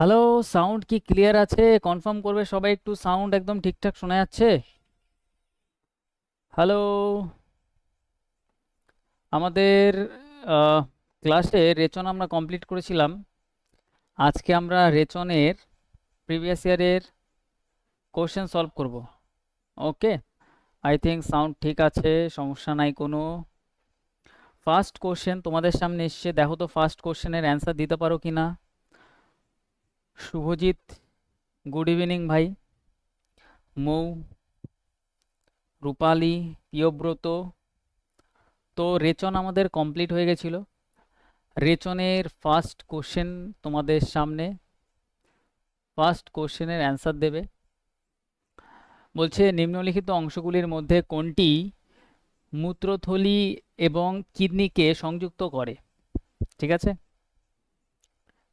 Hello sound কি clear আছে? Confirm করবে সবাই একটু সাউন্ড একদম ঠিকঠাক শোনা যাচ্ছে? হ্যালো আমাদের ক্লাসে রেচন আমরা কমপ্লিট করেছিলাম। আজকে আমরা রেচনের প্রিভিয়াস ইয়ারের কোশ্চেন সলভ করব। ওকে আই থিঙ্ক সাউন্ড ঠিক আছে, সমস্যা নাই কোনো। ফার্স্ট কোশ্চেন তোমাদের সামনে এসছে, দেখো তো ফার্স্ট কোশ্চেনের অ্যান্সার দিতে পারো কি না শুভজিৎ গুড ইভিনিং ভাই। মৌ, রূপালি, প্রিয়ব্রত। তো রেচন আমাদের কমপ্লিট হয়ে গেছিল। রেচনের ফার্স্ট কোশ্চেন তোমাদের সামনে। ফার্স্ট কোশ্চেনের অ্যান্সার দেবে। বলছে, নিম্নলিখিত অংশগুলির মধ্যে কোনটি মূত্রথলি এবং কিডনিকে সংযুক্ত করে? ঠিক আছে?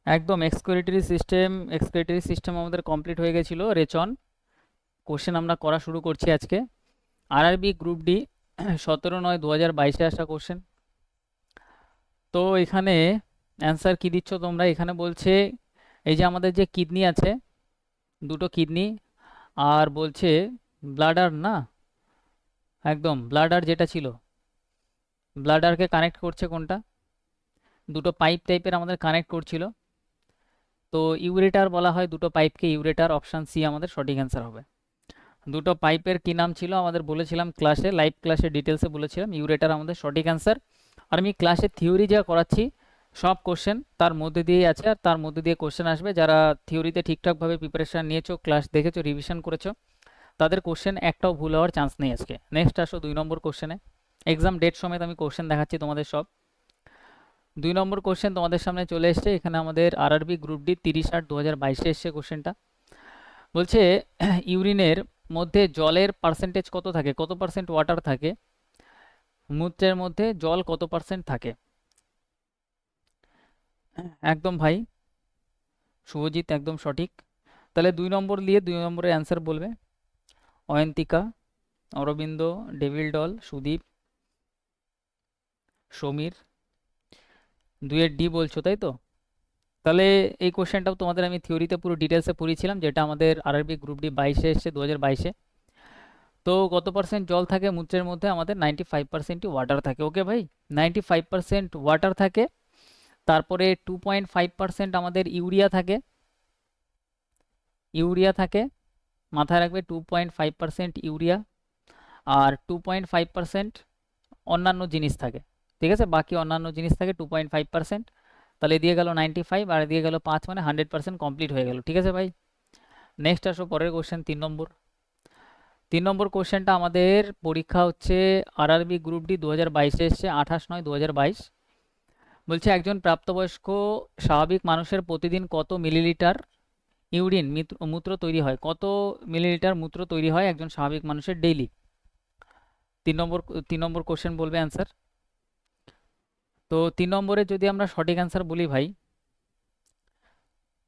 একদম এক্সক্রিটরি সিস্টেম এক্সক্রিটরি সিস্টেম আমাদের কমপ্লিট হয়ে গেছিল, রেচন। কোশ্চেন আমরা করা শুরু করছি আজকে। আরআরবি গ্রুপ ডি সতেরো নয় দু হাজার বাইশে আসা কোশ্চেন তো এখানে অ্যান্সার কি দিচ্ছ তোমরা? এখানে বলছে, এই যে আমাদের যে কিডনি আছে, দুটো কিডনি আর বলছে ব্লাডার না? একদম ব্লাডার যেটা ছিল। ব্লাডারকে কানেক্ট করছে কোনটা? দুটো পাইপ টাইপের আমাদের কানেক্ট করছিল। তো ইউরেটার বলা হয় দুটো পাইপকে, ইউরেটার অপশান সি আমাদের সঠিক অ্যান্সার হবে। দুটো পাইপের কী নাম ছিল? আমাদের বলেছিলাম ক্লাসে লাইভ ক্লাসে ডিটেলসে বলেছিলাম, ইউরেটার আমাদের সঠিক অ্যান্সার। আর আমি ক্লাসে থিওরি যা করাচ্ছি, সব কোশ্চেন তার মধ্যে দিয়েই আছে আর তার মধ্যে দিয়ে কোশ্চেন আসবে। যারা থিওরিতে ঠিকঠাকভাবে প্রিপারেশান নিয়েছো ক্লাস দেখেছ রিভিশন করেছ, তাদের কোশ্চেন একটাও ভুল হওয়ার চান্স নেই আজকে। নেক্সট আসো দুই নম্বর কোশ্চেনে এক্সাম ডেট সমেত আমি কোশ্চেন দেখাচ্ছি তোমাদের সব। দুই নম্বর কোশ্চেন তোমাদের সামনে চলে এসছে। এখানে আমাদের আরআরবি গ্রুপ ডি তিরিশ আট দু হাজার বাইশে এসছে কোশ্চেনটা বলছে, ইউরিনের মধ্যে জলের পার্সেন্টেজ কত থাকে? কত পার্সেন্ট ওয়াটার থাকে? মূত্রের মধ্যে জল কত পার্সেন্ট থাকে? একদম ভাই, শুভজিৎ একদম সঠিক। তাহলে দুই নম্বর দিয়ে দুই নম্বরের অ্যান্সার বলবে। অয়ন্তিকা, অরবিন্দ ডেভিল ডল সুদীপ, সমীর দুইয়ের ডি বলছো, তাই তো? তাহলে এই কোশ্চেনটাও তোমাদের আমি থিওরিতে পুরো ডিটেলসে পড়িয়েছিলাম, যেটা আমাদের আরআরবি গ্রুপ ডি বাইশে এসছে দু বাইশে। তো কত পার্সেন্ট জল থাকে মূত্রের মধ্যে? আমাদের নাইনটি ফাইভ পার্সেন্টই ওয়াটার থাকে ওকে ভাই? নাইনটি ফাইভ পার্সেন্ট ওয়াটার থাকে, তারপরে টু পয়েন্ট ফাইভ পার্সেন্ট আমাদের ইউরিয়া থাকে। ইউরিয়া থাকে, মাথায় রাখবে two point five percent urea আর টু পয়েন্ট ফাইভ পার্সেন্ট অন্যান্য জিনিস থাকে। ঠিক আছে? বাকি অন্যান্য জিনিস থাকে টু পয়েন্ট ফাইভ পার্সেন্ট তাহলে দিয়ে গেল নাইনটি ফাইভ আর দিয়ে গেল পাঁচ মানে হান্ড্রেড পার্সেন্ট কমপ্লিট হয়ে গেল। ঠিক আছে ভাই? নেক্সট আসো পরের কোশ্চেন তিন নম্বর। তিন নম্বর কোশ্চেনটা আমাদের পরীক্ষা হচ্ছে আরআরবি গ্রুপ ডি দু হাজার বাইশে এসছে, আঠাশ নয় দু হাজার বাইশ। বলছে, একজন প্রাপ্তবয়স্ক স্বাভাবিক মানুষের প্রতিদিন কত মিলিলিটার ইউরিন মূত্র তৈরি হয়? কত মিলিলিটার মূত্র তৈরি হয় একজন স্বাভাবিক মানুষের ডেইলি তিন নম্বর তিন নম্বর কোশ্চেন বলবে অ্যান্সার তো তিন নম্বরে যদি আমরা সঠিক অ্যান্সার বলি ভাই,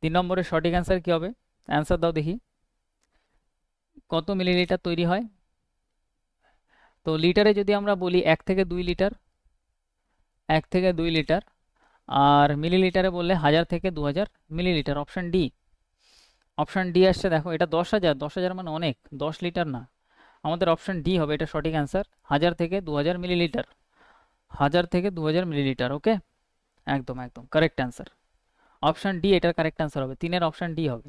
তিন নম্বরের সঠিক অ্যান্সার কী হবে? অ্যান্সার দাও দেখি। কত মিলিলিটার তৈরি হয়? তো লিটারে যদি আমরা বলি এক থেকে দুই লিটার এক থেকে দুই লিটার আর মিলিলিটারে বললে হাজার থেকে দু হাজার millilitre option D option D আসছে, দেখো, এটা দশ হাজার দশ হাজার মানে অনেক, দশ লিটার না। আমাদের অপশান ডি হবে, এটা সঠিক অ্যান্সার হাজার থেকে দু হাজার মিলিলিটার হাজার থেকে দু হাজার মিলিলিটার, ওকে? একদম একদম কারেক্ট অ্যান্সার অপশান ডি এটার কারেক্ট অ্যান্সার হবে। তিনের অপশান ডি হবে।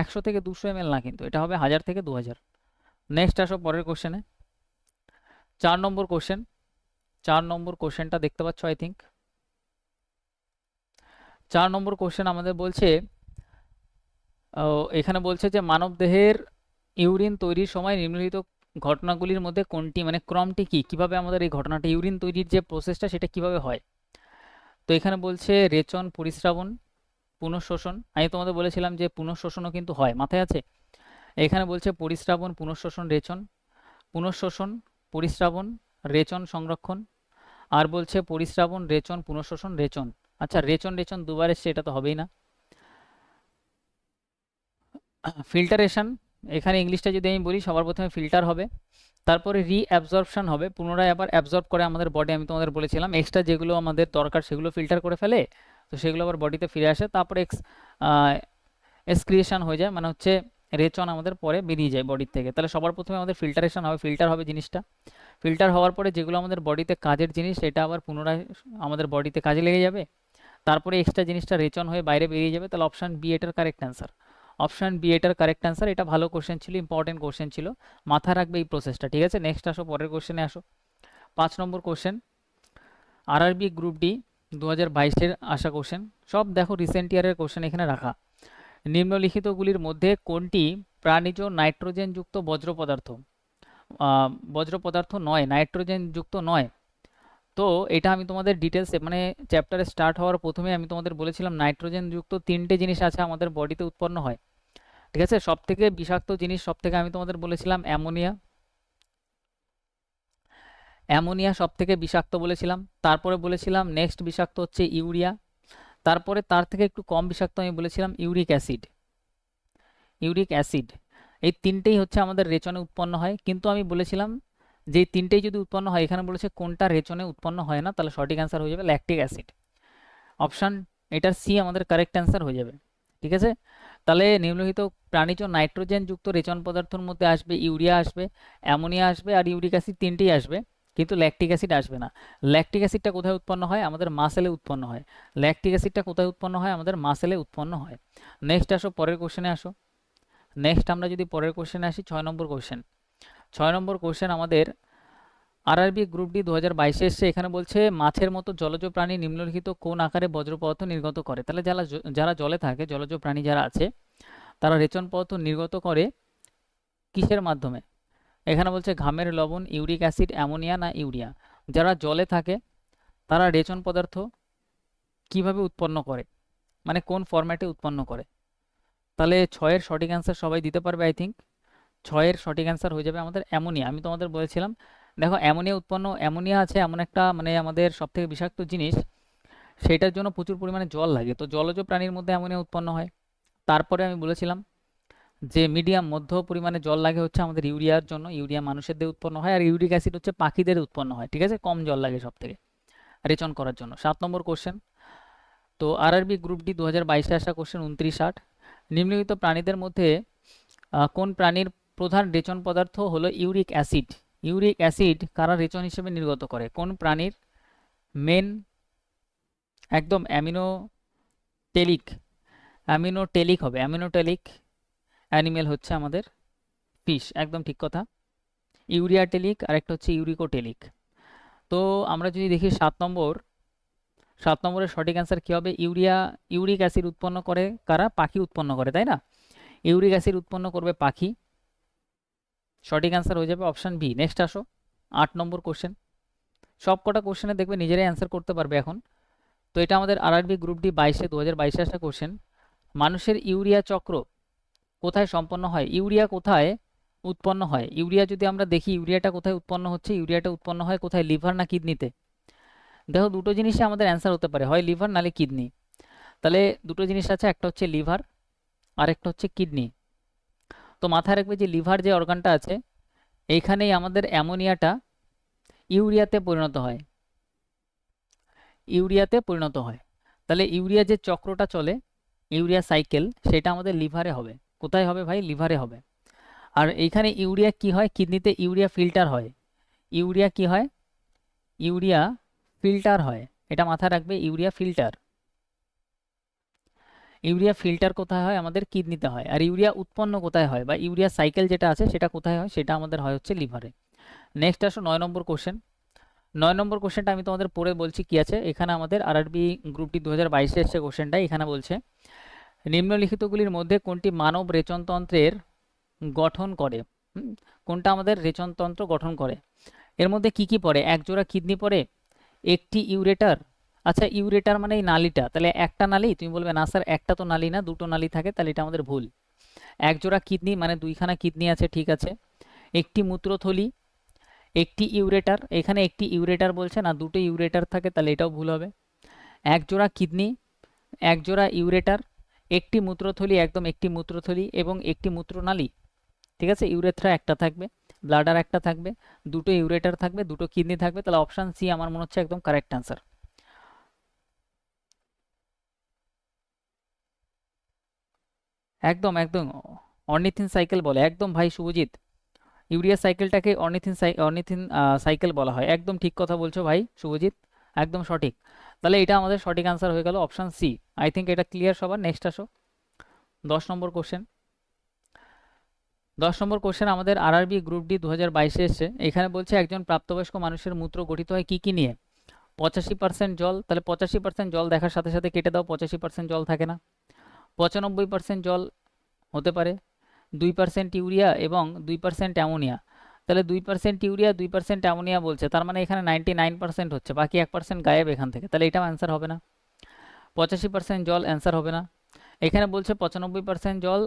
একশো থেকে দুশো এম না কিন্তু, এটা হবে হাজার থেকে দু হাজার। নেক্সট আসো পরের কোশ্চেনে চার নম্বর কোশ্চেন চার নম্বর কোশ্চেনটা দেখতে পাচ্ছ আই থিঙ্ক চার নম্বর কোশ্চেন আমাদের বলছে এখানে বলছে যে মানবদেহের ইউরিন তৈরির সময় নিম্নলিখিত ঘটনাগুলির মধ্যে কোনটি মানে ক্রমটি কি? কীভাবে আমাদের এই ঘটনাটা, ইউরিন তৈরির যে প্রসেসটা সেটা কীভাবে হয়? তো এখানে বলছে রেচন পরিস্রাবণ পুনঃশোষণ। আমি তোমাদের বলেছিলাম যে পুনঃশোষণও কিন্তু হয়। মাথায় আছে? এখানে বলছে পরিস্রাবণ পুনঃশোষণ, রেচন। পুনঃশোষণ পরিস্রাবণ রেচন সংরক্ষণ। আর বলছে পরিস্রাবণ রেচন, পুনঃশোষণ, রেচন। আচ্ছা রেচন রেচন দুবার এসছে এটা তো হবেই না। ফিল্টারেশন এখানে ইংলিশটা যদি আমি বলি, সবার প্রথমে ফিল্টার হবে, তারপরে রি অ্যাবজর্পশন হবে, পুনরায় আবার অ্যাবজর্ব করে আমাদের বডি আমি তোমাদের বলেছিলাম এক্সট্রা যেগুলো আমাদের দরকার সেগুলো ফিল্টার করে ফেলে, তো সেগুলো আবার বডিতে ফিরে আসে, তারপরে এক্স এক্সক্রিয়েশন হয়ে যায় মানে হচ্ছে রেচন আমাদের পরে বেরিয়ে যায় বডির থেকে। তাহলে সবার প্রথমে আমাদের ফিল্টারেশন হবে ফিল্টার হবে জিনিসটা। ফিল্টার হওয়ার পরে যেগুলো আমাদের বডিতে কাজের জিনিস, সেটা আবার পুনরায় আমাদের বডিতে কাজে লেগে যাবে। তারপরে এক্সট্রা জিনিসটা রেচন হয়ে বাইরে বেরিয়ে যাবে, তাহলে অপশান বি এটার কারেক্ট অ্যান্সার অপশান বি, এটার কারেক্ট অ্যান্সার এটা ভালো কোশ্চেন ছিল ইম্পর্টেন্ট কোশ্চেন ছিল। মাথা রাখবে এই প্রসেসটা ঠিক আছে? নেক্সট আসো, পরের কোশ্চেনে আসো। পাঁচ নম্বর কোশ্চেন আরআরবি গ্রুপ ডি দু হাজার বাইশের আসা কোশ্চেন সব দেখো রিসেন্ট ইয়ারের কোশ্চেন এখানে রাখা। নিম্নলিখিতগুলির মধ্যে কোনটি প্রাণীজ নাইট্রোজেনযুক্ত বজ্র পদার্থ? বজ্র পদার্থ নয়, নাইট্রোজেনযুক্ত নয়। তো এটা আমি তোমাদের ডিটেলসে মানে চ্যাপ্টারে স্টার্ট হওয়ার প্রথমে আমি তোমাদের বলেছিলাম, নাইট্রোজেনযুক্ত তিনটে জিনিস আছে আমাদের বডিতে উৎপন্ন হয়। ঠিক আছে? সব থেকে বিষাক্ত জিনিস সব থেকে আমি তোমাদের বলেছিলাম, অ্যামোনিয়া। অ্যামোনিয়া সব থেকে বিষাক্ত বলেছিলাম। তারপরে বলেছিলাম নেক্সট বিষাক্ত হচ্ছে ইউরিয়া। তারপরে তার থেকে একটু কম বিষাক্ত আমি বলেছিলাম, ইউরিক অ্যাসিড। Uric acid. এই তিনটেই হচ্ছে আমাদের রেচনে উৎপন্ন হয়। কিন্তু আমি বলেছিলাম যে তিনটেই যদি উৎপন্ন হয়, এখানে বলেছে কোনটা রেচনে উৎপন্ন হয় না, তাহলে সঠিক অ্যান্সার হয়ে যাবে ল্যাকটিক অ্যাসিড অপশান এটার সি আমাদের কারেক্ট অ্যান্সার হয়ে যাবে। ঠিক আছে? তাহলে নিম্নলিখিত প্রাণীজ নাইট্রোজেন যুক্ত রেচন পদার্থের মধ্যে আসবে ইউরিয়া আসবে, অ্যামোনিয়া আসবে আর ইউরিক অ্যাসিড তিনটেই আসবে। কিন্তু ল্যাকটিক অ্যাসিড আসবে না। ল্যাকটিক অ্যাসিডটা কোথায় উৎপন্ন হয়? আমাদের মাসেলে উৎপন্ন হয়। ল্যাকটিক অ্যাসিডটা কোথায় উৎপন্ন হয়? আমাদের মাসেলে উৎপন্ন হয়। নেক্সট আসো, পরের কোশ্চেনে আসো। নেক্সট আমরা যদি পরের কোশ্চেনে আসি, ছয় নম্বর কোশ্চেন ছয় নম্বর কোশ্চেন আমাদের আরআরবি গ্রুপ ডি দু হাজার বাইশে এসছে। এখানে বলছে, মাছের মতো জলজ প্রাণী নিম্নলিখিত কোন আকারে বজ্র পদার্থ নির্গত করে? তাহলে যারা যারা জলে থাকে, জলজ প্রাণী যারা আছে, তারা রেচন পদার্থ নির্গত করে কিসের মাধ্যমে? এখানে বলছে, ঘামের লবণ, ইউরিক অ্যাসিড, অ্যামোনিয়া না ইউরিয়া? যারা জলে থাকে, তারা রেচন পদার্থ কীভাবে উৎপন্ন করে? মানে কোন ফরম্যাটে উৎপন্ন করে? তাহলে ছয়ের সঠিক অ্যান্সার সবাই দিতে পারবে আই থিঙ্ক ছয়ের সঠিক অ্যান্সার হয়ে যাবে আমাদের অ্যামোনিয়া। আমি তোমাদের বলেছিলাম দেখো অ্যামোনিয়া উৎপন্ন অ্যামোনিয়া আছে, এমন একটা মানে আমাদের সবথেকে বিষাক্ত জিনিস, সেটার জন্য প্রচুর পরিমাণে জল লাগে। তো জলজ প্রাণীর মধ্যে অ্যামোনিয়া উৎপন্ন হয়। তারপরে আমি বলেছিলাম যে মিডিয়াম, মধ্য পরিমাণে জল লাগে হচ্ছে আমাদের ইউরিয়ার জন্য। ইউরিয়া মানুষের দিয়ে উৎপন্ন হয়, আর ইউরিক অ্যাসিড হচ্ছে পাখিদের উৎপন্ন হয়, ঠিক আছে? কম জল লাগে সব থেকে রেচন করার জন্য। সাত নম্বর কোশ্চেন তো আরআরবি গ্রুপ ডি দু হাজার বাইশে আসা কোশ্চেন উনত্রিশ ষাট নিম্নলিখিত প্রাণীদের মধ্যে কোন প্রাণীর প্রধান রেচন পদার্থ হলো ইউরিক অ্যাসিড? ইউরিক অ্যাসিড কারা রেচন হিসেবে নির্গত করে? কোন প্রাণীর মেন একদম অ্যামিনোটেলিক অ্যামিনোটেলিক হবে। অ্যামিনোটেলিক অ্যানিমেল হচ্ছে আমাদের ফিশ, একদম ঠিক কথা। ইউরিয়াটেলিক আর একটা হচ্ছে ইউরিকোটেলিক। তো আমরা যদি দেখি সাত নম্বর, সাত নম্বরের সঠিক অ্যান্সার কী হবে? ইউরিয়া, ইউরিক অ্যাসিড উৎপন্ন করে কারা? পাখি উৎপন্ন করে, তাই না? ইউরিক অ্যাসিড উৎপন্ন করবে পাখি। সঠিক অ্যান্সার হয়ে যাবে অপশান বি নেক্সট আসো। আট নম্বর কোশ্চেন সব কটা কোশ্চেনে দেখবে নিজেরাই অ্যান্সার করতে পারবে এখন। তো এটা আমাদের আরআরবি গ্রুপ ডি বাইশে দু হাজার বাইশে আসা কোশ্চেন মানুষের ইউরিয়া চক্র কোথায় সম্পন্ন হয়? ইউরিয়া কোথায় উৎপন্ন হয়? ইউরিয়া যদি আমরা দেখি, ইউরিয়াটা কোথায় উৎপন্ন হচ্ছে? ইউরিয়াটা উৎপন্ন হয় কোথায়? লিভার না কিডনিতে? দেখো, দুটো জিনিসে আমাদের অ্যান্সার হতে পারে। হয় লিভার, নালে কিডনি। তাহলে দুটো জিনিস আছে, একটা হচ্ছে লিভার আর একটা হচ্ছে কিডনি। তো মাথায় রাখবে যে লিভার যে অর্গানটা আছে, এইখানেই আমাদের অ্যামোনিয়াটা ইউরিয়াতে পরিণত হয়। ইউরিয়াতে পরিণত হয়। তাহলে ইউরিয়া যে চক্রটা চলে, ইউরিয়া সাইকেল সেটা আমাদের লিভারে হবে। কোথায় হবে ভাই? লিভারে হবে। আর এইখানে ইউরিয়া কি হয়? কিডনিতে ইউরিয়া ফিল্টার হয়। ইউরিয়া কি হয়? ইউরিয়া ফিল্টার হয়। এটা মাথায় রাখবে ইউরিয়া ফিল্টার ইউরিয়া ফিল্টার কোথায় হয়? আমাদের কিডনিতে হয়। আর ইউরিয়া উৎপন্ন কোথায় হয়? বা ইউরিয়া সাইকেল যেটা আছে, সেটা কোথায় হয়? সেটা আমাদের হয় হচ্ছে লিভারে। নেক্সট আসো নয় নম্বর কোশ্চেন নয় নম্বর কোশ্চেনটা আমি তোমাদের পড়ে বলছি কি আছে? এখানে আমাদের আরআরবি গ্রুপটি দু হাজার বাইশে এসছে কোশ্চেনটা এখানে বলছে, নিম্নলিখিতগুলির মধ্যে কোনটি মানব রেচনতন্ত্রের গঠন করে? কোনটা আমাদের রেচনতন্ত্র গঠন করে? এর মধ্যে কি কি পড়ে? একজোড়া কিডনি পড়ে, একটি ইউরেটার আচ্ছা ইউরেটার মানে এই নালীটা। তাহলে একটা নালি, তুমি বলবে, না স্যার, একটা তো নালি না, দুটো নালি থাকে, তাহলে এটা আমাদের ভুল। একজোড়া কিডনি মানে দুইখানা কিডনি আছে, ঠিক আছে। একটি মূত্রথলি, একটি ইউরেটার, এখানে একটি ইউরেটার বলছে না, দুটো ইউরেটার থাকে, তাহলে এটাও ভুল হবে। একজোড়া কিডনি একজোড়া ইউরেটার, একটি মূত্রথলি, একদম একটি মূত্রথলি এবং একটি মূত্রনালী, ঠিক আছে? ইউরেথ্রা একটা থাকবে, ব্লাডার একটা থাকবে, দুটো ইউরেটার থাকবে, দুটো কিডনি থাকবে, তাহলে অপশান সি, আমার মনে হচ্ছে, একদম কারেক্ট অ্যান্সার। একদম একদম। অর্নিথিন সাইকেল বলে। একদম ভাই, শুভজিৎ। ইউরিয়া সাইকেলটাকে অর্নিথিন অর্নিথিন সাইকেল বলা হয়। একদম ঠিক কথা বলছো ভাই, শুভজিৎ। একদম সঠিক। তাহলে এটা আমাদের সঠিক আনসার হয়ে গেল অপশান সি আই থিঙ্ক এটা ক্লিয়ার সবার। নেক্সট আসো। দশ নম্বর কোশ্চেন দশ নম্বর কোশ্চেন আমাদের আর আরআরবি গ্রুপ ডি দু হাজার বাইশে এসছে। এখানে বলছে, একজন প্রাপ্তবয়স্ক মানুষের মূত্র গঠিত হয় কি কি নিয়ে? পঁচাশি পার্সেন্ট জল। তাহলে পঁচাশি পার্সেন্ট জল দেখার সাথে সাথে কেটে দাও। পঁচাশি পার্সেন্ট জল থাকে না। পঁচানব্বই পার্সেন্ট জল হতে পারে, দুই পার্সেন্ট ইউরিয়া এবং দুই পার্সেন্ট অ্যামোনিয়া। তাহলে দুই পার্সেন্ট ইউরিয়া, দুই পার্সেন্ট অ্যামোনিয়া বলছে, তার মানে এখানে নাইনটি নাইন পার্সেন্ট হচ্ছে, বাকি এক পার্সেন্ট গায়েব এখান থেকে। তাহলে এটাও অ্যান্সার হবে না। পঁচাশি পার্সেন্ট জল অ্যান্সার হবে না। এখানে বলছে পঁচানব্বই পার্সেন্ট জল,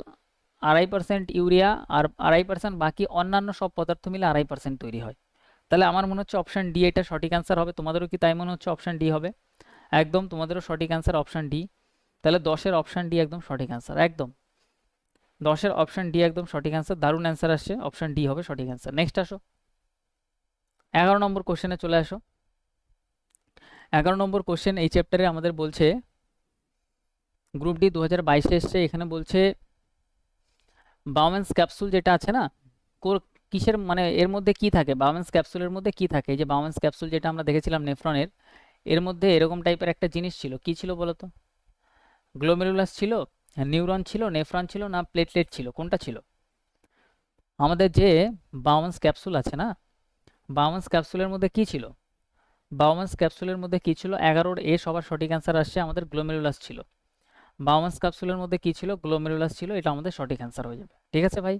আড়াই পার্সেন্ট ইউরিয়া আর আড়াই পার্সেন্ট বাকি অন্যান্য সব পদার্থ মিলে আড়াই পার্সেন্ট তৈরি হয়। তাহলে আমার মনে হচ্ছে অপশান ডি এটা সঠিক অ্যান্সার হবে। তোমাদেরও কি তাই মনে হচ্ছে অপশান ডি হবে? একদম তোমাদেরও সঠিক অ্যান্সার অপশান ডি তাহলে দশের অপশান ডি একদম সঠিক অ্যান্সার একদম। দশের অপশান ডি একদম সঠিক অ্যান্সার দারুণ অ্যান্সার আসছে অপশান ডি হবে সঠিক অ্যান্সার নেক্সট আসো। এগারো নম্বর কোশ্চেনে চলে আসো। এগারো নম্বর কোশ্চেন এই চ্যাপ্টারে আমাদের বলছে গ্রুপ ডি দু হাজার বাইশে এসছে, এখানে বলছে বাউমেন্স ক্যাপসুল যেটা আছে না কিসের মানে এর মধ্যে কি থাকে? বাউমেন্স ক্যাপসুলের মধ্যে কি থাকে? যে বাউমেন্স ক্যাপসুল যেটা আমরা দেখেছিলাম নেফ্রনের, এর মধ্যে এরকম টাইপের একটা জিনিস ছিল, কি ছিল বলো তো গ্লোমেরুলাস ছিল নিউরন ছিল নেফ্রন ছিল না প্লেটলেট ছিল? কোনটা ছিল? আমাদের যে বাউমেন্স ক্যাপসুল আছে না বাউমেন্স ক্যাপসুলের মধ্যে কি ছিল? বাউমেন্স ক্যাপসুলের মধ্যে কি ছিল? এগারোর এ সবার সঠিক অ্যান্সার আসছে, আমাদের গ্লোমেরুলাস ছিল। বাউমেন্স ক্যাপসুলের মধ্যে কি ছিল? গ্লোমেরুলাস ছিল, এটা আমাদের সঠিক অ্যান্সার হয়ে যাবে। ঠিক আছে ভাই?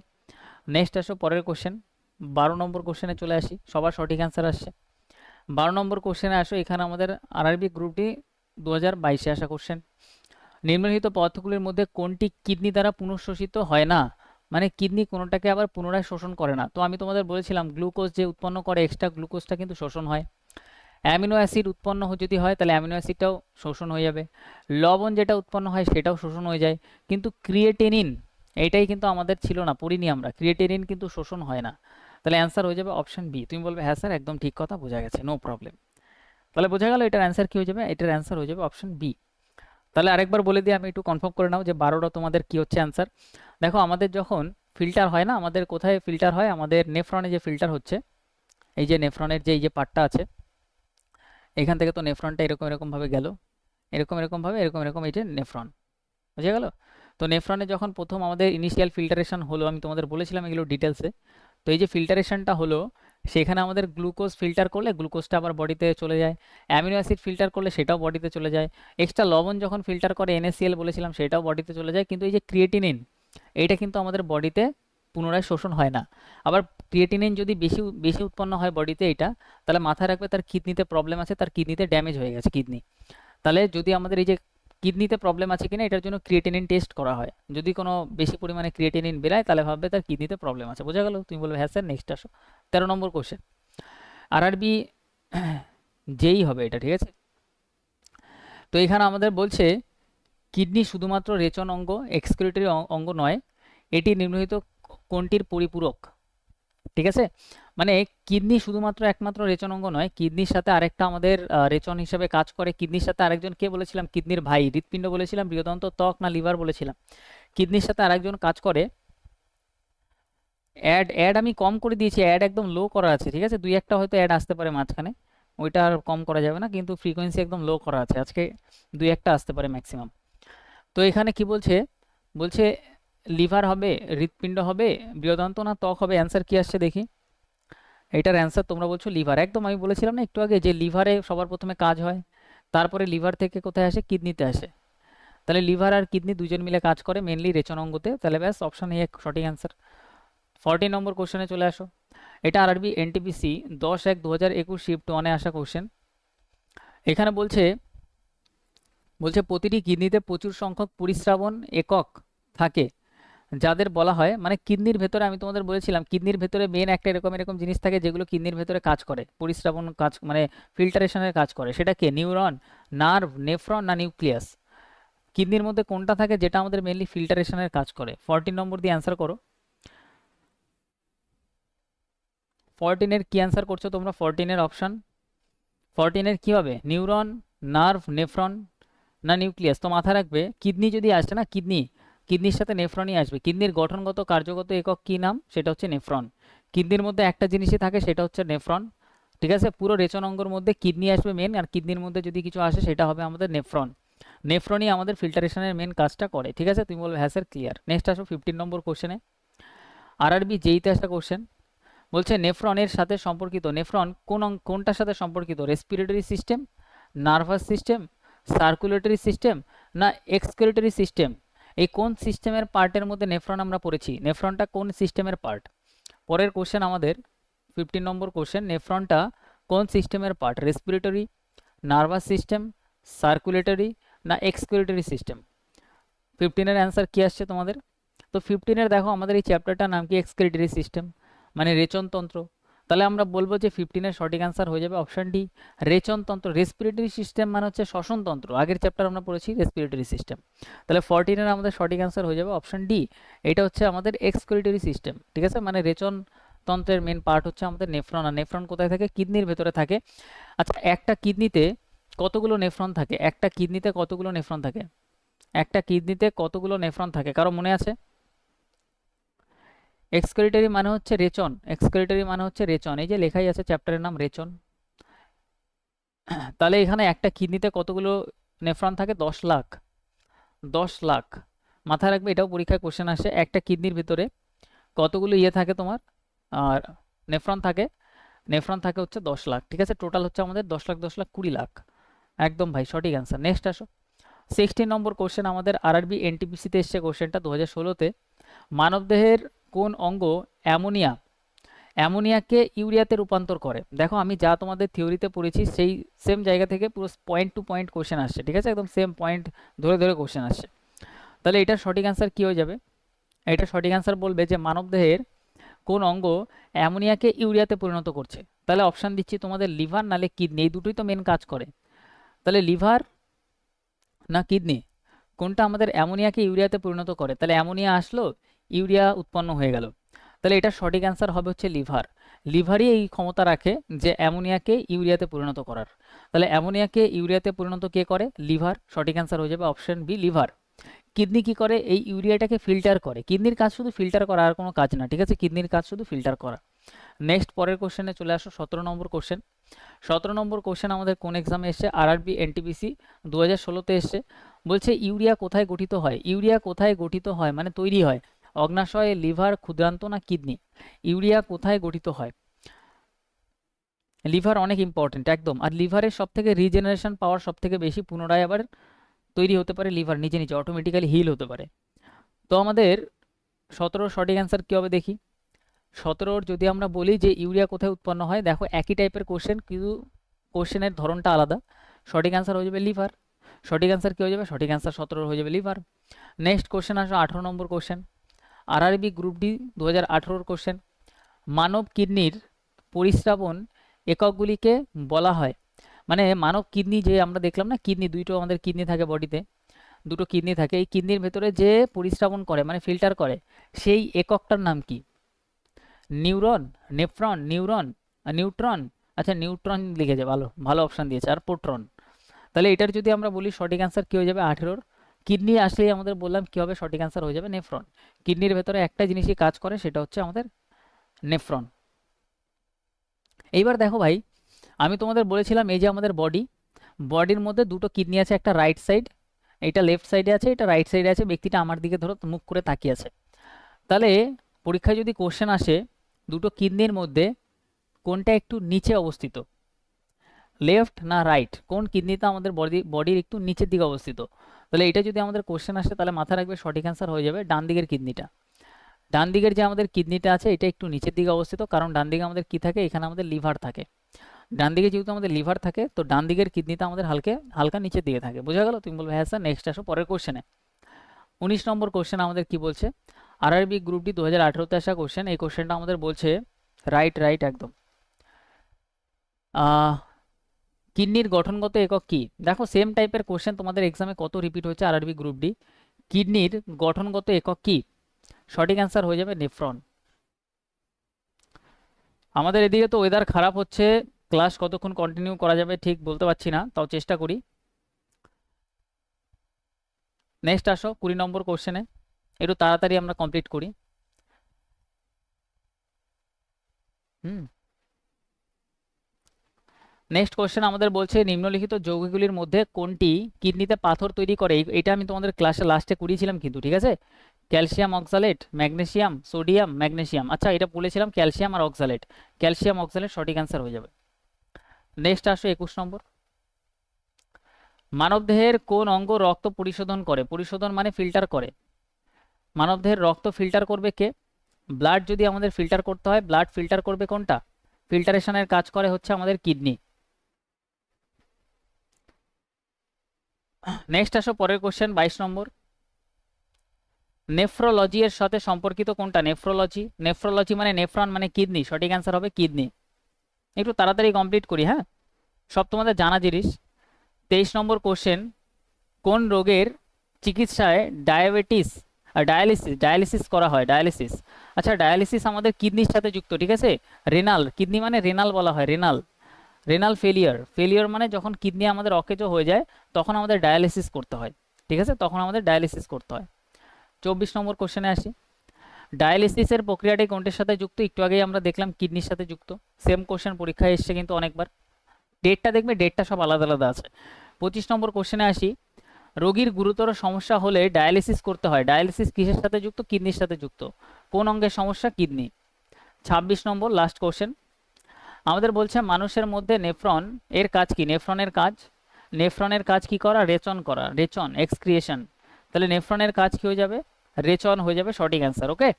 নেক্সট আসো পরের কোশ্চেন বারো নম্বর কোশ্চেনে চলে আসি, সবার সঠিক অ্যান্সার আসছে। বারো নম্বর কোশ্চেনে আসো, এখানে আমাদের আরআরবি গ্রুপটি দু হাজার বাইশে আসা কোশ্চেন নিম্নলিখিত পদার্থগুলির মধ্যে কোনটি কিডনি দ্বারা পুনঃশোষিত হয় না? মানে কিডনি কোনোটাকে আবার পুনরায় শোষণ করে না। তো আমি তোমাদের বলেছিলাম, গ্লুকোজ যে উৎপন্ন করে, এক্সট্রা গ্লুকোজটা কিন্তু শোষণ হয়। অ্যামিনো অ্যাসিড উৎপন্ন যদি হয়, তাহলে অ্যামিনো অ্যাসিডটাও শোষণ হয়ে যাবে। লবণ যেটা উৎপন্ন হয়, সেটাও শোষণ হয়ে যায়। কিন্তু ক্রিয়েটেনিন, এইটাই কিন্তু আমাদের ছিল না, পড়িনি আমরা। ক্রিয়েটেনিন কিন্তু শোষণ হয় না। তাহলে অ্যান্সার হয়ে যাবে অপশন বি। তুমি বলবে হ্যাঁ স্যার, একদম ঠিক কথা, বোঝা গেছে, নো প্রবলেম। তাহলে বোঝা গেল এটার অ্যান্সার কী হয়ে যাবে? এটার অ্যান্সার হয়ে যাবে অপশন বি। তাহলে আরেকবার বলে দিই, আমি একটু কনফার্ম করে নাও যে বারোটা তোমাদের কী হচ্ছে অ্যান্সার দেখো, আমাদের যখন ফিল্টার হয় না, আমাদের কোথায় ফিল্টার হয়? আমাদের নেফ্রনে যে ফিল্টার হচ্ছে, এই যে নেফ্রনের যে, এই যে পার্টটা আছে, এখান থেকে তো নেফ্রনটা এরকম এরকমভাবে গেল, এরকম এরকমভাবে এরকম এরকম এই যে নেফ্রন বুঝে গেল? তো নেফ্রনে যখন প্রথম আমাদের ইনিশিয়াল ফিল্টারেশন হলো, আমি তোমাদের বলেছিলাম এগুলো ডিটেলসে তো এই যে ফিল্টারেশনটা হলো সেখানে আমাদের গ্লুকোজ ফিল্টার করলে গ্লুকোজটা আবার বডিতে চলে যায়, অ্যামিনো অ্যাসিড ফিল্টার করলে সেটাও বডিতে চলে যায়। এক্সট্রা লবণ যখন ফিল্টার করে এনএসিএল বলেছিলাম সেটাও বডিতে চলে যায়, কিন্তু এই যে ক্রিয়েটিনিন, এইটা কিন্তু আমাদের বডিতে পুনরায় শোষণ হয় না। আবার ক্রিয়েটিনিন যদি বেশি বেশি উৎপন্ন হয় বডিতে এটা তাহলে মাথায় রাখবে তার কিডনিতে প্রবলেম আছে, তার কিডনিতে ড্যামেজ হয়ে গেছে কিডনি। তাহলে যদি আমাদের এই যে কিডনিতে প্রবলেম আছে কিনা, এটার জন্য ক্রিয়েটিনিন টেস্ট করা হয়। যদি কোনো বেশি পরিমাণে ক্রিয়েটিনিন বেরায় তাহলে ভাববে তার কিডনিতে প্রবলেম আছে। বোঝা গেল? তুমি বলবে হ্যাঁ স্যার নেক্সট আসো। তেরো নম্বর কোশ্চেন আর আরবি যেই হবে এটা, ঠিক আছে? তো এখানে আমাদের বলছে, কিডনি শুধুমাত্র রেচন অঙ্গ এক্সক্রিটরি অঙ্গ নয়, এটি নিম্নলিখিত কোনটির পরিপূরক? ঠিক আছে? মানে কিডনি শুধুমাত্র একমাত্র রেচন অঙ্গ নয়, কিডনির সাথে আরেকটা আমাদের রেচন হিসেবে কাজ করে। কিডনির সাথে আরেকজন কে বলেছিলাম? কিডনির ভাই, হৃৎপিণ্ড বলেছিলাম বৃহদন্ত ত্বক না লিভার বলেছিলাম। কিডনির সাথে আরেকজন কাজ করে। অ্যাড অ্যাড আমি কম করে দিয়েছি, অ্যাড একদম লো করা আছে, ঠিক আছে? দুই একটা হয়তো অ্যাড আসতে পারে মাঝখানে, ওইটা আর কম করা যাবে না, কিন্তু ফ্রিকোয়েন্সি একদম লো করা আছে। আজকে দুই একটা আসতে পারে ম্যাক্সিমাম তো এখানে কি বলছে? বলছে লিভার হবে, হৃৎপিণ্ড হবে, বৃহদন্ত না ত্বক হবে অ্যান্সার কি আসছে দেখি? এটার অ্যান্সার তোমরা বলছো লিভার। একদম আমি বলেছিলাম না একটু আগে যে লিভারে সবার প্রথমে কাজ হয়, তারপরে লিভার থেকে কোথায় আসে? কিডনিতে আসে। তাহলে লিভার আর কিডনি দুজন মিলে কাজ করে মেনলি রেচন অঙ্গতে তাহলে ব্যাস অপশন এ সঠিক অ্যান্সার ফর্টি নম্বর কোশ্চেনে চলে আসো। এটা আরবি এনটিপিসি দশ এক দু হাজার একুশ শিফট ওয়ানে আসা কোশ্চেন এখানে বলছে বলছে প্রতিটি কিডনিতে প্রচুর সংখ্যক পরিস্রাবণ একক থাকে। যাদের বলা হয় মানে কিডনির ভেতরে আমি তোমাদের বলেছিলাম, কিডনির ভেতরে মেন একটা এরকম এরকম জিনিস থাকে যেগুলো কিডনির ভেতরে কাজ করে পরিস্রাবণ কাজ মানে ফিল্টারেশনের কাজ করে। সেটা কে? নিউরন নার্ভ নেফ্রন না নিউক্লিয়াস কিডনির মধ্যে কোনটা থাকে যেটা আমাদের মেনলি ফিল্টারেশনের কাজ করে? ফোরটিন নম্বর দিয়ে অ্যান্সার করো। ফোরটিনের কি অ্যান্সার করছ তোমরা? ফোরটিনের অপশান ফোরটিনের কী হবে? নিউরন নার্ভ নেফ্রন না নিউক্লিয়াস তো মাথায় রাখবে, কিডনি যদি আসে না, কিডনি কিডনির সাথে নেফ্রনই আসবে। কিডনির গঠনগত, কার্যগত একক কি নাম? সেটা হচ্ছে নেফ্রন। কিডনির মধ্যে একটা জিনিসই থাকে, সেটা হচ্ছে নেফ্রন। ঠিক আছে? পুরো রেচন অঙ্গর মধ্যে কিডনি আসবে মেন আর কিডনির মধ্যে যদি কিছু আসে, সেটা হবে আমাদের নেফ্রন। নেফ্রনই আমাদের ফিল্টারেশনের মেন কাজটা করে। ঠিক আছে? তুমি বলবে হ্যাঁ স্যার ক্লিয়ার নেক্সট আসো ফিফটিন নম্বর কোশ্চেনে আরআরবি যেইতে আসা কোশ্চেন বলছে, নেফ্রনের সাথে সম্পর্কিত, নেফ্রন কোন কোনটার সাথে সম্পর্কিত? Respiratory system nervous system circulatory system না এক্সক্রেটরি সিস্টেম এই কোন সিস্টেমের পার্টের মধ্যে নেফ্রন আমরা পড়েছি? নেফ্রনটা কোন সিস্টেমের পার্ট পরের কোশ্চেন আমাদের ফিফটিন নম্বর কোশ্চেন নেফ্রনটা কোন সিস্টেমের part respiratory nervous system circulatory না এক্সক্রেটরি সিস্টেম ফিফটিনের অ্যান্সার কী আসছে তোমাদের? তো ফিফটিনের দেখো আমাদের এই চ্যাপ্টারটার নাম কি? এক্সক্রেটরি সিস্টেম মানে রেচনতন্ত্র। তাহলে আমরা বলব যে ফিফটিনের সঠিক অ্যান্সার হয়ে যাবে অপশান ডি রেচনতন্ত্র রেসপিরেটরি সিস্টেম মানে হচ্ছে শ্বসনতন্ত্র আগের চ্যাপ্টার আমরা পড়েছি রেসপিরেটরি সিস্টেম তাহলে ফোরটিনের আমাদের সঠিক অ্যান্সার হয়ে যাবে অপশান ডি এটা হচ্ছে আমাদের এক্সক্রেটরি সিস্টেম ঠিক আছে? মানে রেচন তন্ত্রের মেন পার্ট হচ্ছে আমাদের নেফ্রন আর নেফ্রন কোথায় থাকে? কিডনির ভেতরে থাকে। আচ্ছা একটা কিডনিতে কতগুলো নেফ্রন থাকে? একটা কিডনিতে কতগুলো নেফ্রন থাকে? একটা কিডনিতে কতগুলো নেফ্রন থাকে? কারও মনে আছে? এক্সক্রেটরি মানে হচ্ছে রেচন এক্সক্রেটরি মানে হচ্ছে রেচন। এই যে লেখাই আছে চ্যাপ্টারের নাম রেচন। তাহলে এখানে একটা কিডনিতে কতগুলো নেফ্রন থাকে? দশ লাখ। দশ লাখ। মাথায় রাখবে, এটাও পরীক্ষায় কোশ্চেন আসে। একটা কিডনির ভিতরে কতগুলো ইয়ে থাকে তোমার? আর নেফ্রন থাকে নেফ্রন থাকে হচ্ছে দশ লাখ। ঠিক আছে? টোটাল হচ্ছে আমাদের দশ লাখ দশ লাখ, কুড়ি লাখ। একদম ভাই, সঠিক অ্যান্সার নেক্সট আসো। সিক্সটিন নম্বর কোশ্চেন আমাদের আরআরবি এনটিপিসিতে এসছে কোশ্চেনটা দু হাজার ষোলোতে মানবদেহের কোন অঙ্গ অ্যামোনিয়া? অ্যামোনিয়াকে ইউরিয়াতে রূপান্তর করে। দেখো, আমি যা তোমাদের থিওরিতে পড়েছি, সেই সেম জায়গা থেকে পুরো পয়েন্ট টু পয়েন্ট কোশ্চেন আসছে, ঠিক আছে? একদম সেম পয়েন্ট ধরে ধরে কোশ্চেন আসছে। তাহলে এটার সঠিক অ্যান্সার কী হয়ে যাবে? এটা সঠিক অ্যান্সার বলবে যে মানবদেহের কোন অঙ্গ অ্যামোনিয়াকে ইউরিয়াতে পরিণত করছে। তাহলে অপশান দিচ্ছি তোমাদের লিভার নালে কিডনি এই দুটোই তো মেন কাজ করে। তাহলে লিভার না কিডনি কোনটা আমাদের অ্যামোনিয়াকে ইউরিয়াতে পরিণত করে? তাহলে অ্যামোনিয়া আসলো ইউরিয়া উৎপন্ন হয়ে গেল। তাহলে এটা সঠিক অ্যান্সার হবে হচ্ছে লিভার। লিভারই এই ক্ষমতা রাখে যে অ্যামোনিয়াকে ইউরিয়াতে পরিণত করার। তাহলে অ্যামোনিয়াকে ইউরিয়াতে পরিণত কে করে? লিভার। সঠিক অ্যান্সার হয়ে যাবে অপশন বি লিভার। কিডনি কি করে? এই ইউরিয়াটাকে ফিল্টার করে। কিডনির কাজ শুধু ফিল্টার করা আর কোনো কাজ না, ঠিক আছে? কিডনির কাজ শুধু ফিল্টার করা। নেক্সট পরের কোশ্চেনে চলে আসো, সতেরো নম্বর কোশ্চেন সতেরো নম্বর কোশ্চেন আমাদের কোন এক্সামে এসছে? আর আরআরবি এনটিপিসি দু হাজার ষোলোতে এসছে। বলছে ইউরিয়া কোথায় গঠিত হয়? ইউরিয়া কোথায় গঠিত হয়? মানে তৈরি হয়। অগ্নাশয় লিভার ক্ষুদ্রান্ত না কিডনি? ইউরিয়া কোথায় গঠিত হয়? লিভার অনেক ইম্পর্টেন্ট একদম। আর লিভারের সব থেকে রিজেনারেশন পাওয়ার সব থেকে বেশি পুনরায় আবার তৈরি হতে পারে লিভার, নিজে নিজে অটোমেটিক্যালি হিল হতে পারে। তো আমাদের সতেরোর সঠিক অ্যান্সার কী হবে দেখি? সতেরোর যদি আমরা বলি যে ইউরিয়া কোথায় উৎপন্ন হয়, দেখো একই টাইপের কোশ্চেন কিন্তু কোশ্চেনের ধরনটা আলাদা। সঠিক অ্যান্সার হয়ে যাবে লিভার। সঠিক অ্যান্সার কী হয়ে যাবে? সঠিক অ্যান্সার সতেরোর হয়ে যাবে লিভার। নেক্সট কোশ্চেন আসো আঠেরো number question RRB group D দু হাজার কোশ্চেন মানব কিডনির পরিস্রাবন এককগুলিকে বলা হয়। মানে মানব কিডনি যে আমরা দেখলাম না, কিডনি দুইটো আমাদের কিডনি থাকে বডিতে, দুটো কিডনি থাকে। এই কিডনির ভেতরে যে পরিস্রাবন করে মানে ফিল্টার করে, সেই এককটার নাম কি? Neuron, nephron, neuron, neutron. আচ্ছা নিউট্রন লিখেছে ভালো ভালো অপশান দিয়েছে। আর পোট্রন তাহলে এটার যদি আমরা বলি, সঠিক অ্যান্সার কী হয়ে যাবে? আঠেরোর। কিডনি আসলেই আমাদের বললাম কী হবে সঠিক অ্যান্সার হয়ে যাবে? নেফ্রন কিডনির ভেতরে একটা জিনিসই কাজ করে, সেটা হচ্ছে আমাদের নেফ্রন এইবার দেখো ভাই, আমি তোমাদের বলেছিলাম এই যে আমাদের বডি বডির মধ্যে দুটো কিডনি আছে, একটা রাইট সাইড এটা লেফট সাইডে আছে, এটা রাইট সাইডে আছে, ব্যক্তিটা আমার দিকে ধরো মুখ করে তাকিয়ে আছে। তাহলে পরীক্ষায় যদি কোশ্চেন আসে, দুটো কিডনির মধ্যে কোনটা একটু নিচে অবস্থিত? লেফট না রাইট কোন কিডনিটা আমাদের বডি বডির একটু নিচের দিকে অবস্থিত? তাহলে এটা যদি আমাদের কোশ্চেন আসে, তাহলে মাথায় রাখবে, সঠিক অ্যান্সার হয়ে যাবে ডান দিকের কিডনিটা। ডান দিকের যে আমাদের কিডনিটা আছে, এটা একটু নিচের দিকে অবস্থিত, কারণ ডান দিকে আমাদের কি থাকে? এখানে আমাদের লিভার থাকে। ডান দিকে যেহেতু আমাদের লিভার থাকে, তো ডান দিকের কিডনিটা আমাদের হালকা হালকা নিচের দিকে থাকে। বোঝা গেল? তুমি বলবে হ্যাঁ স্যার নেক্সট আসো পরের কোশ্চেনে উনিশ নম্বর কোশ্চেন আমাদের কি বলছে? আরআরবি গ্রুপ ডি দু হাজার আঠেরোতে আসা কোশ্চেন এই কোশ্চেনটা আমাদের বলছে রাইট রাইট একদম। কিডনির গঠনগত একক কি? দেখো সেম টাইপের কোশ্চেন তোমাদের এক্সামে কত রিপিট হয়েছে? আরআরবি গ্রুপ ডি কিডনির গঠনগত একক কি? সঠিক অ্যান্সার হয়ে যাবে নেফ্রন আমাদের এদিকে তো ওয়েদার খারাপ হচ্ছে। ক্লাস কতক্ষণ কন্টিনিউ করা যাবে ঠিক বলতে পারছি না, তাও চেষ্টা করি। নেক্সট আসো, কুড়ি নম্বর কোশ্চেনে একটু তাড়াতাড়ি আমরা কমপ্লিট করি। হুম। নেক্সট কোশ্চেন আমাদের বলছে, নিম্নলিখিত যৌগগুলির মধ্যে কোনটি কিডনিতে পাথর তৈরি করে? এটা আমি তোমাদের ক্লাসে লাস্টে করিয়েছিলাম কিন্তু, ঠিক আছে? Calcium oxalate, magnesium, sodium, magnesium. আচ্ছা এটা বলেছিলাম ক্যালসিয়াম আর অক্সালেট। ক্যালসিয়াম, অক্সালেট সঠিক অ্যান্সার হয়ে যাবে। নেক্সট আসো একুশ নম্বর। মানবদেহের কোন অঙ্গ রক্ত পরিশোধন করে? পরিশোধন মানে ফিল্টার করে। মানবদেহের রক্ত ফিল্টার করবে কে? ব্লাড যদি আমাদের ফিল্টার করতে হয় ব্লাড ফিল্টার করবে কোনটা? ফিল্টারেশনের কাজ করে হচ্ছে আমাদের কিডনি। নেক্সট আসো, পরের কোশ্চেন বাইশ নম্বর। নেফ্রোলজি এর সাথে সম্পর্কিত কোনটা? নেফ্রোলজি নেফ্রোলজি মানে নেফ্রন মানে কিডনি সঠিক অ্যান্সার হবে কিডনি একটু তাড়াতাড়ি কমপ্লিট করি হ্যাঁ? সব তোমাদের জানা জিনিস। তেইশ নম্বর কোশ্চেন কোন রোগের চিকিৎসায় ডায়াবেটিস আর ডায়ালিসিস ডায়ালিসিস করা হয়? ডায়ালিসিস আচ্ছা ডায়ালিসিস আমাদের কিডনির সাথে যুক্ত, ঠিক আছে? রেনাল কিডনি মানে রেনাল বলা হয় রেনাল রেনাল ফেলিয়ার ফেলিয়ার মানে যখন কিডনি আমাদের অকেজো হয়ে যায়, তখন আমাদের ডায়ালিসিস করতে হয়, ঠিক আছে? তখন আমাদের ডায়ালিসিস করতে হয়। চব্বিশ নম্বর কোশ্চেনে আসি। ডায়ালিসিসের প্রক্রিয়াটি কোনটির সাথে যুক্ত? একটু আগেই আমরা দেখলাম কিডনির সাথে যুক্ত। সেম কোশ্চেন পরীক্ষায় এসছে কিন্তু অনেকবার। ডেটটা দেখবে ডেটটা সব আলাদা আলাদা আছে। পঁচিশ নম্বর কোশ্চেনে আসি। রোগীর গুরুতর সমস্যা হলে ডায়ালিসিস করতে হয়। ডায়ালিসিস কিসের সাথে যুক্ত? কিডনির সাথে যুক্ত। কোন অঙ্গের সমস্যা? কিডনি ছাব্বিশ নম্বর লাস্ট কোশ্চেন আমাদের বলছে মানুষের মধ্যে নেফ্রন এর কাজ কি? নেফ্রনের কাজ? নেফ্রনের কাজ কি করা? রেচন করা। রেচন এক্সক্রিয়েশন তাহলে নেফ্রনের কাজ কি হয়ে যাবে? রেচন হয়ে যাবে সঠিক অ্যান্সার ওকে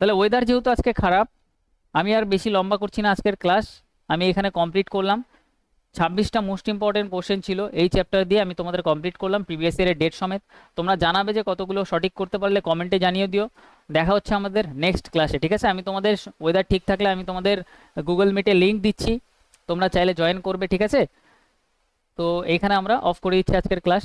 তাহলে ওয়েদার যেহেতু আজকে খারাপ, আমি আর বেশি লম্বা করছি না আজকের ক্লাস আমি এখানে কমপ্লিট করলাম। ছাব্বিশটা মোস্ট ইম্পর্টেন্ট কোশ্চেন ছিল। এই চ্যাপ্টার দিয়ে আমি তোমাদের কমপ্লিট করলাম প্রিভিয়াস ইয়ারের ডেট সমেত। তোমরা জানাবে যে কতগুলো সঠিক করতে পারলে কমেন্টে জানিয়ে দিও। দেখা হচ্ছে আমাদের নেক্সট ক্লাসে ঠিক আছে? আমি তোমাদের ওয়েদার ঠিক থাকলে আমি তোমাদের গুগল মিটে লিঙ্ক দিচ্ছি। তোমরা চাইলে জয়েন করবে, ঠিক আছে? তো এইখানে আমরা অফ করে দিচ্ছি আজকের ক্লাস